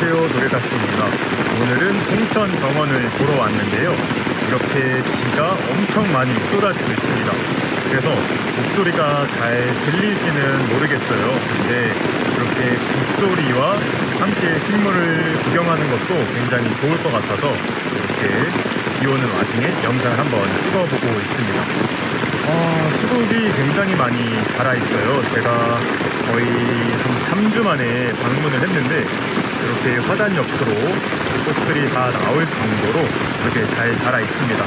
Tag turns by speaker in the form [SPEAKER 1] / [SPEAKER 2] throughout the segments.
[SPEAKER 1] 안녕하세요. 노래다스입니다. 오늘은 홍천 병원을 보러 왔는데요. 이렇게 비가 엄청 많이 쏟아지고 있습니다. 그래서 목소리가 잘 들릴지는 모르겠어요. 근데 이렇게 빗소리와 함께 식물을 구경하는 것도 굉장히 좋을 것 같아서 이렇게 비 오는 와중에 영상을 한번 찍어보고 있습니다. 어, 수국이 굉장히 많이 자라 있어요. 제가 거의 한 3주 만에 방문을 했는데 이렇게 화단 옆으로 꽃들이 다 나올 정도로 이렇게 잘 자라 있습니다.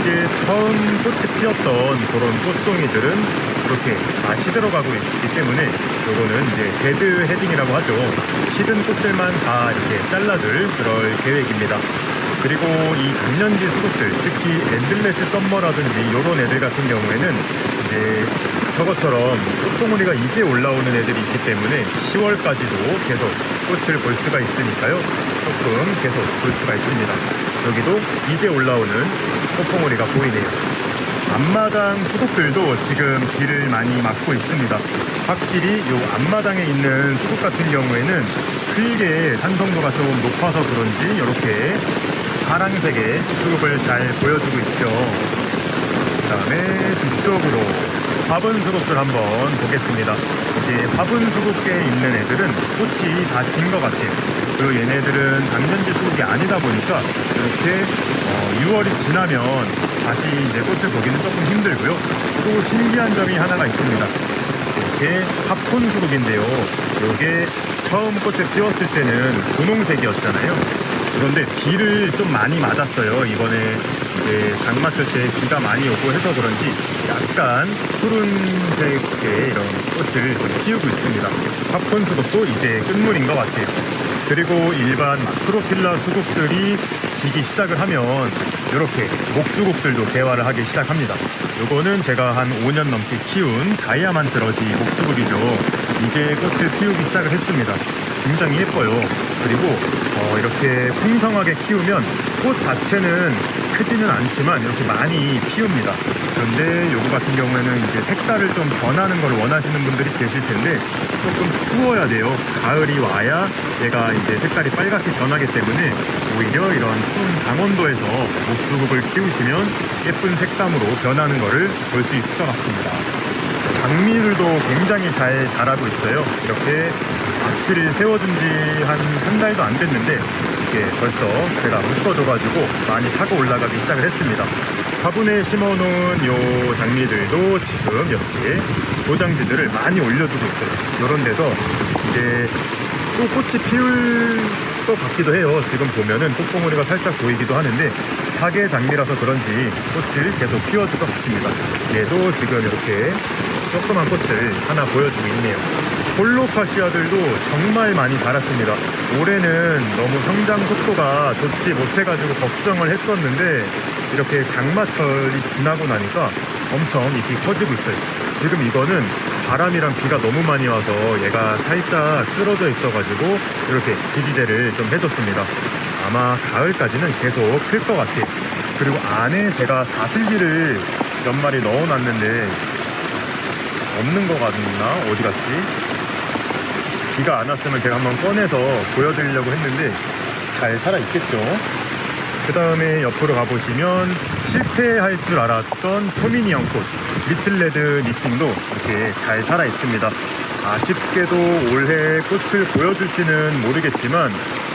[SPEAKER 1] 이제 처음 꽃이 피었던 그런 꽃송이들은 이렇게 다 시들어가고 있기 때문에 요거는 이제 데드 헤딩이라고 하죠. 시든 꽃들만 다 이렇게 잘라줄 그럴 계획입니다. 그리고 이 단년지 수국들, 특히 앤들레스 썸머라든지 이런 애들 같은 경우에는 이제 저것처럼 꽃봉오리가 이제 올라오는 애들이 있기 때문에 10월까지도 계속 꽃을 볼 수가 있으니까요. 조금 계속 볼 수가 있습니다. 여기도 이제 올라오는 꽃봉오리가 보이네요. 앞마당 수국들도 지금 비를 많이 맞고 있습니다. 확실히 이 앞마당에 있는 수국 같은 경우에는 크게 산성도가 좀 높아서 그런지 이렇게 파랑색의 수국을 잘 보여주고 있죠. 그 다음에 뒤쪽으로 화분 수국들 한번 보겠습니다. 이제 화분 수국에 있는 애들은 꽃이 다 진 것 같아요. 그리고 얘네들은 당년지 수국이 아니다 보니까 이렇게 어, 6월이 지나면 다시 이제 꽃을 보기는 조금 힘들고요. 또 신기한 점이 하나가 있습니다. 이렇게 합폰 수국인데요. 이게 처음 꽃을 피웠을 때는 분홍색이었잖아요. 그런데 비를 좀 많이 맞았어요. 이번에 이제 장마철 때 비가 많이 오고 해서 그런지 약간 푸른색의 이런 꽃을 좀 피우고 있습니다. 팝콘 수국도 이제 끝물인 것 같아요. 그리고 일반 마크로필라 수국들이 지기 시작을 하면 이렇게 목수국들도 개화를 하기 시작합니다. 요거는 제가 한 5년 넘게 키운 다이아만트 러지 목수국이죠. 이제 꽃을 피우기 시작을 했습니다. 굉장히 예뻐요. 그리고 어, 이렇게 풍성하게 키우면 꽃 자체는 크지는 않지만 이렇게 많이 피웁니다. 그런데 요거 같은 경우에는 이제 색깔을 좀 변하는 걸 원하시는 분들이 계실 텐데 조금 추워야 돼요. 가을이 와야 얘가 이제 색깔이 빨갛게 변하기 때문에 오히려 이런 추운 강원도에서 목수국을 키우시면 예쁜 색감으로 변하는 것을 볼 수 있을 것 같습니다. 장미들도 굉장히 잘 자라고 있어요. 이렇게 악취를 세워준 지 한 한 달도 안 됐는데 이게 벌써 제가 묶어줘가지고 많이 타고 올라가기 시작을 했습니다. 화분에 심어놓은 요 장미들도 지금 이렇게 도장지들을 많이 올려주고 있어요. 이런 데서 이제 또 꽃이 피울 것 같기도 해요. 지금 보면은 꽃봉오리가 살짝 보이기도 하는데 사계 장미라서 그런지 꽃을 계속 피워줄 것 같습니다. 얘도 지금 이렇게 조그만 꽃을 하나 보여주고 있네요. 폴로카시아들도 정말 많이 자랐습니다. 올해는 너무 성장 속도가 좋지 못해가지고 걱정을 했었는데 이렇게 장마철이 지나고 나니까 엄청 잎이 커지고 있어요. 지금 이거는 바람이랑 비가 너무 많이 와서 얘가 살짝 쓰러져 있어가지고 이렇게 지지대를 좀 해줬습니다. 아마 가을까지는 계속 클 것 같아요. 그리고 안에 제가 다슬기를 몇 마리 넣어놨는데 없는 것 같나? 어디 갔지? 비가 안 왔으면 제가 한번 꺼내서 보여드리려고 했는데 잘 살아있겠죠? 그 다음에 옆으로 가보시면 실패할 줄 알았던 초미니언 꽃 리틀레드 니싱도 이렇게 잘 살아있습니다. 아쉽게도 올해 꽃을 보여줄지는 모르겠지만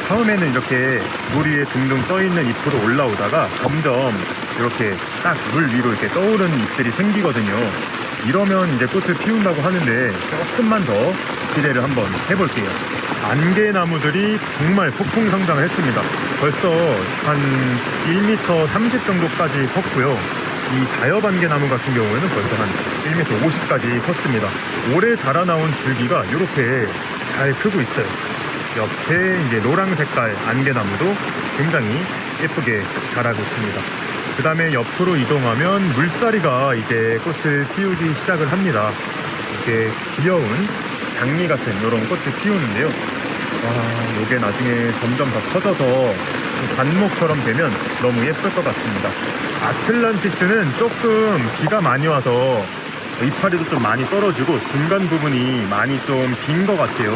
[SPEAKER 1] 처음에는 이렇게 물 위에 둥둥 떠있는 잎으로 올라오다가 점점 이렇게 딱 물 위로 이렇게 떠오르는 잎들이 생기거든요. 이러면 이제 꽃을 피운다고 하는데 조금만 더 기대를 한번 해볼게요. 안개나무들이 정말 폭풍 성장을 했습니다. 벌써 한 1m 30 정도까지 컸고요. 이 자엽 안개나무 같은 경우에는 벌써 한 1m 50까지 컸습니다. 올해 자라나온 줄기가 이렇게 잘 크고 있어요. 옆에 이제 노랑 색깔 안개나무도 굉장히 예쁘게 자라고 있습니다. 그 다음에 옆으로 이동하면 물사리가 이제 꽃을 피우기 시작을 합니다. 이렇게 귀여운 장미 같은 이런 꽃을 피우는데요. 와, 이게 나중에 점점 더 커져서 관목처럼 되면 너무 예쁠 것 같습니다. 아틀란티스는 조금 비가 많이 와서 이파리도 좀 많이 떨어지고 중간 부분이 많이 좀 빈 것 같아요.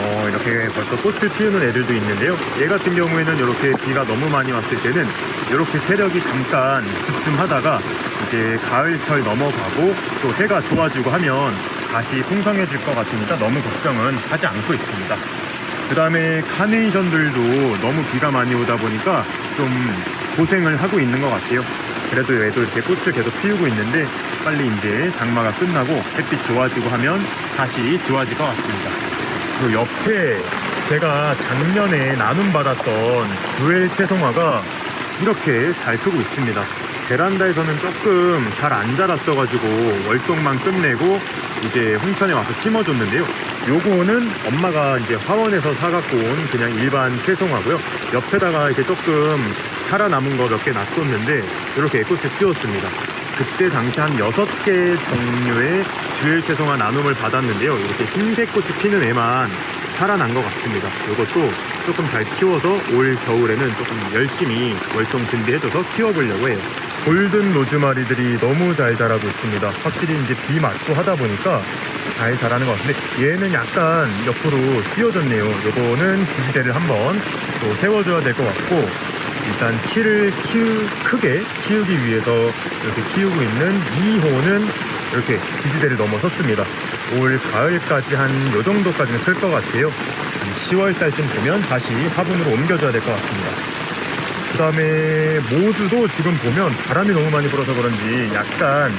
[SPEAKER 1] 어, 이렇게 벌써 꽃을 피우는 애들도 있는데요. 얘 같은 경우에는 이렇게 비가 너무 많이 왔을 때는 이렇게 세력이 잠깐 주춤하다가 이제 가을철 넘어가고 또 해가 좋아지고 하면 다시 풍성해질 것 같으니까 너무 걱정은 하지 않고 있습니다. 그 다음에 카네이션들도 너무 비가 많이 오다 보니까 좀 고생을 하고 있는 것 같아요. 그래도 얘도 이렇게 꽃을 계속 피우고 있는데 빨리 이제 장마가 끝나고 햇빛 좋아지고 하면 다시 좋아질 것 같습니다. 그리고 옆에 제가 작년에 나눔 받았던 주엘 채송화가 이렇게 잘 크고 있습니다. 베란다에서는 조금 잘 안 자랐어가지고 월동만 끝내고 이제 홍천에 와서 심어줬는데요. 요거는 엄마가 이제 화원에서 사갖고 온 그냥 일반 채송화고요. 옆에다가 이렇게 조금 살아남은 거 몇 개 놔뒀는데 이렇게 꽃을 피웠습니다. 그때 당시 한 6개 종류의 주일 채송화 나눔을 받았는데요. 이렇게 흰색 꽃이 피는 애만 살아난 것 같습니다. 이것도 조금 잘 키워서 올 겨울에는 조금 열심히 월동 준비해줘서 키워보려고 해요. 골든 로즈마리들이 너무 잘 자라고 있습니다. 확실히 이제 비 맞고 하다 보니까 잘 자라는 것 같은데 얘는 약간 옆으로 휘어졌네요. 요거는 지지대를 한번 또 세워줘야 될 것 같고 일단 키를 키우, 크게 키우기 위해서 이렇게 키우고 있는 2호는 이렇게 지지대를 넘어섰습니다. 올 가을까지 한 요 정도까지는 클 것 같아요. 한 10월 달쯤 되면 다시 화분으로 옮겨줘야 될 것 같습니다. 그 다음에 모주도 지금 보면 바람이 너무 많이 불어서 그런지 약간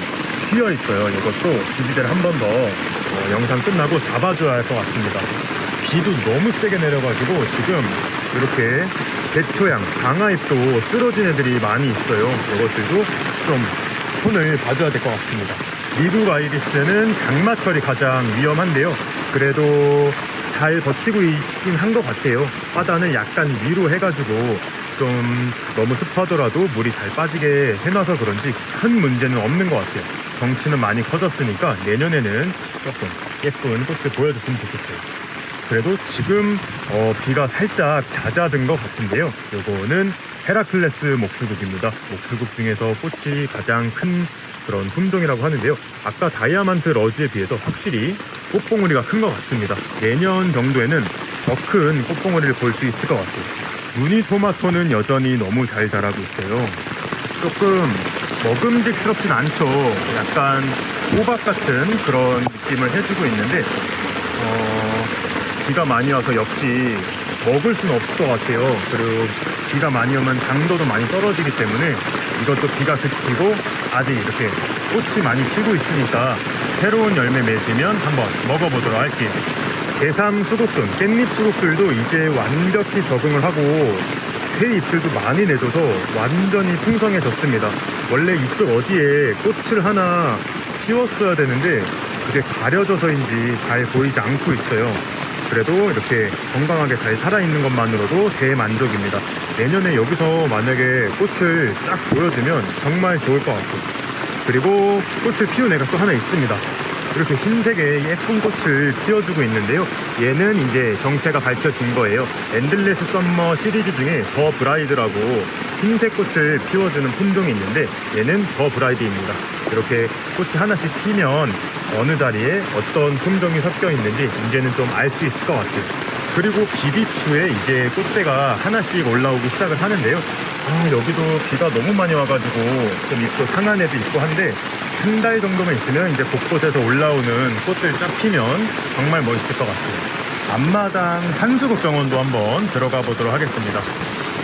[SPEAKER 1] 휘어 있어요. 이것도 지지대를 한 번 더 어, 영상 끝나고 잡아줘야 할 것 같습니다. 비도 너무 세게 내려가지고 지금 이렇게 대초양, 강화잎도 쓰러진 애들이 많이 있어요. 이것들도 좀 손을 봐줘야 될 것 같습니다. 미국 아이리스는 장마철이 가장 위험한데요. 그래도 잘 버티고 있긴 한 것 같아요. 바다는 약간 위로 해가지고 좀 너무 습하더라도 물이 잘 빠지게 해놔서 그런지 큰 문제는 없는 것 같아요. 덩치는 많이 커졌으니까 내년에는 조금 예쁜 꽃을 보여줬으면 좋겠어요. 그래도 지금 어, 비가 살짝 잦아든 것 같은데요. 요거는 헤라클레스 목수국입니다. 목수국 중에서 꽃이 가장 큰 그런 품종이라고 하는데요. 아까 다이아만트 러즈에 비해서 확실히 꽃봉오리가 큰 것 같습니다. 내년 정도에는 더 큰 꽃봉오리를 볼 수 있을 것 같아요. 무늬 토마토는 여전히 너무 잘 자라고 있어요. 조금 먹음직스럽진 않죠. 약간 호박 같은 그런 느낌을 해주고 있는데 어, 비가 많이 와서 역시 먹을 수는 없을 것 같아요. 그리고 비가 많이 오면 당도도 많이 떨어지기 때문에 이것도 비가 그치고 아직 이렇게 꽃이 많이 피고 있으니까 새로운 열매 맺으면 한번 먹어보도록 할게요. 제3 수국종, 깻잎 수국들도 이제 완벽히 적응을 하고 새 잎들도 많이 내줘서 완전히 풍성해졌습니다. 원래 이쪽 어디에 꽃을 하나 피웠어야 되는데 그게 가려져서인지 잘 보이지 않고 있어요. 그래도 이렇게 건강하게 잘 살아있는 것만으로도 대만족입니다. 내년에 여기서 만약에 꽃을 쫙 보여주면 정말 좋을 것 같고 그리고 꽃을 피운 애가 또 하나 있습니다. 이렇게 흰색의 예쁜 꽃을 피워주고 있는데요. 얘는 이제 정체가 밝혀진 거예요. 엔들레스 썸머 시리즈 중에 더 브라이드라고 흰색 꽃을 피워주는 품종이 있는데 얘는 더 브라이드입니다. 이렇게 꽃이 하나씩 피면 어느 자리에 어떤 품종이 섞여 있는지 이제는 좀 알 수 있을 것 같아요. 그리고 비비추에 이제 꽃대가 하나씩 올라오기 시작을 하는데요. 아, 여기도 비가 너무 많이 와가지고 좀 있고 상한 애도 있고 한데 한 달 정도만 있으면 이제 곳곳에서 올라오는 꽃들 쫙 피면 정말 멋있을 것 같아요. 앞마당 산수국 정원도 한번 들어가 보도록 하겠습니다.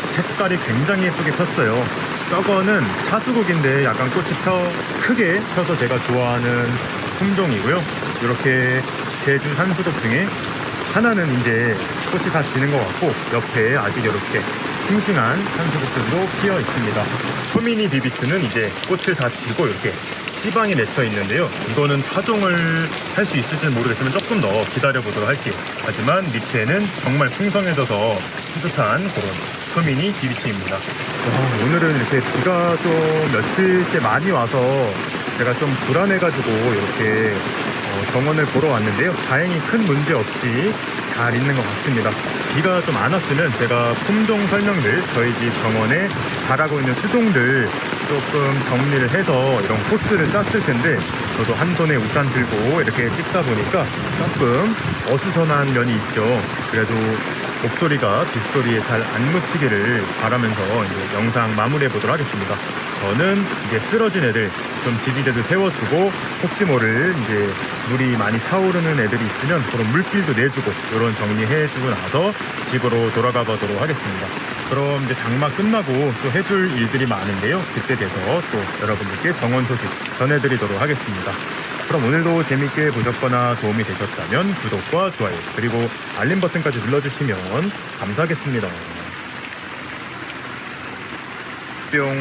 [SPEAKER 1] 색깔이 굉장히 예쁘게 폈어요. 저거는 차수국인데 약간 꽃이 펴 크게 펴서 제가 좋아하는 품종이고요. 이렇게 제주 산수국 중에 하나는 이제 꽃이 다 지는 것 같고 옆에 아직 이렇게 싱싱한 산수국들도 피어 있습니다. 초미니 비비큐는 이제 꽃을 다 지고 이렇게 씨방이 맺혀 있는데요. 이거는 타종을 할 수 있을지는 모르겠지만 조금 더 기다려 보도록 할게요. 하지만 밑에는 정말 풍성해져서 뿌듯한 그런 초미니 비비큐입니다. 와, 오늘은 이렇게 비가 좀 며칠째 많이 와서 제가 좀 불안해가지고 이렇게 어, 정원을 보러 왔는데요. 다행히 큰 문제 없이 잘 있는 것 같습니다. 비가 좀 안 왔으면 제가 품종 설명들 저희 집 정원에 자라고 있는 수종들 조금 정리를 해서 이런 코스를 짰을 텐데 저도 한 손에 우산 들고 이렇게 찍다 보니까 조금 어수선한 면이 있죠. 그래도 목소리가 뒷소리에 잘 안 묻히기를 바라면서 이제 영상 마무리해 보도록 하겠습니다. 저는 이제 쓰러진 애들 좀 지지대도 세워주고 혹시 모를 이제 물이 많이 차오르는 애들이 있으면 그런 물길도 내주고 이런 정리해주고 나서 집으로 돌아가 보도록 하겠습니다. 그럼 이제 장마 끝나고 또 해줄 일들이 많은데요. 그때 돼서 또 여러분들께 정원 소식 전해드리도록 하겠습니다. 그럼 오늘도 재밌게 보셨거나 도움이 되셨다면 구독과 좋아요 그리고 알림 버튼까지 눌러주시면 감사하겠습니다. yung